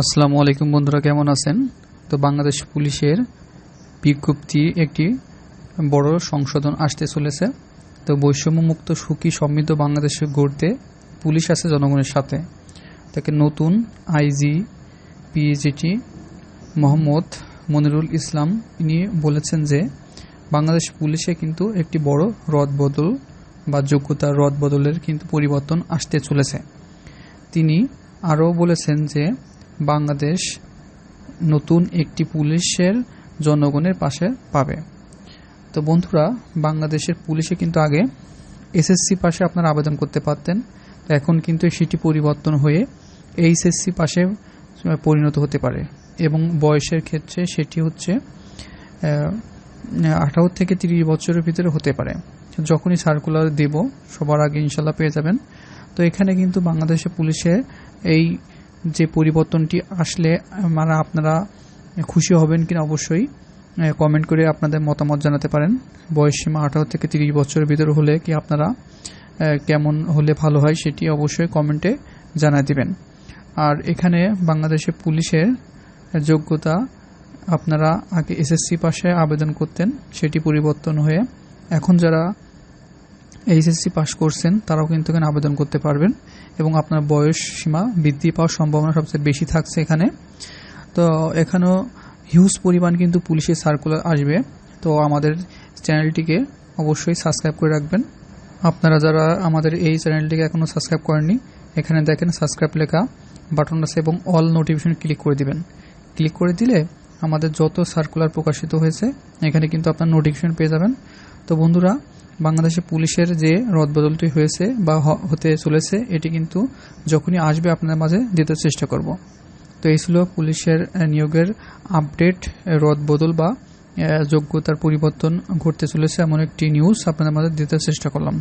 আসসালামু আলাইকুম বন্ধুরা, কেমন আছেন? তো বাংলাদেশ পুলিশের বিজ্ঞপ্তি একটি বড় সংশোধন আসতে চলেছে। তো বৈষম্যমুক্ত সুখী সমৃদ্ধ বাংলাদেশে গড়তে পুলিশ আছে জনগণের সাথে। তাকে নতুন আইজি পিএজিটি মোহাম্মদ মনিরুল ইসলাম ইনি বলেছেন যে, বাংলাদেশ পুলিশে কিন্তু একটি বড় রদবদল বা যোগ্যতার রদবদলের কিন্তু পরিবর্তন আসতে চলেছে। তিনি আরও বলেছেন যে বাংলাদেশ নতুন একটি পুলিশের জনগণের পাশে পাবে। তো বন্ধুরা, বাংলাদেশের পুলিশে কিন্তু আগে এসএসসি পাশে আপনারা আবেদন করতে পারতেন। তো এখন কিন্তু সেটি পরিবর্তন হয়ে এইচএসসি পাশে পরিণত হতে পারে। এবং বয়সের ক্ষেত্রে সেটি হচ্ছে আঠারো থেকে তিরিশ বছরের ভিতরে হতে পারে। যখনই সার্কুলার দেব, সবার আগে ইনশাল্লাহ পেয়ে যাবেন। তো এখানে কিন্তু বাংলাদেশের পুলিশের এই যে পরিবর্তনটি আসলে মানে আপনারা খুশি হবেন কিনা অবশ্যই কমেন্ট করে আপনাদের মতামত জানাতে পারেন। বয়স সীমা আঠারো থেকে তিরিশ বছরের ভিতরে হলে কি আপনারা কেমন হলে ভালো হয় সেটি অবশ্যই কমেন্টে জানাই দিবেন। আর এখানে বাংলাদেশে পুলিশের যোগ্যতা, আপনারা আগে এসএসসি পাশে আবেদন করতেন, সেটি পরিবর্তন হয়ে এখন যারা এইচএসসি পাস করছেন, তারাও কিন্তু এখানে আবেদন করতে পারবেন এবং আপনার বয়স সীমা বৃদ্ধি পাওয়ার সম্ভাবনা সবচেয়ে বেশি থাকছে এখানে। তো এখানেও হিউজ পরিমাণ কিন্তু পুলিশের সার্কুলার আসবে। তো আমাদের চ্যানেলটিকে অবশ্যই সাবস্ক্রাইব করে রাখবেন। আপনারা যারা আমাদের এই চ্যানেলটিকে এখনও সাবস্ক্রাইব করেননি, এখানে দেখেন সাবস্ক্রাইব লেখা বাটন আছে এবং অল নোটিফিকেশন ক্লিক করে দিবেন। ক্লিক করে দিলে আমাদের যত সার্কুলার প্রকাশিত হয়েছে, এখানে কিন্তু আপনার নোটিফিকেশন পেয়ে যাবেন। তো বন্ধুরা, বাংলাদেশে পুলিশের যে রদবদলটি হয়েছে বা হতে চলেছে, এটি কিন্তু যখনই আসবে আপনাদের মাঝে দিতে চেষ্টা করব। তো এই ছিল পুলিশের নিয়োগের আপডেট রদবদল বা যোগ্যতার পরিবর্তন ঘটতে চলেছে এমন একটি নিউজ আপনাদের মাঝে দিতে চেষ্টা করলাম।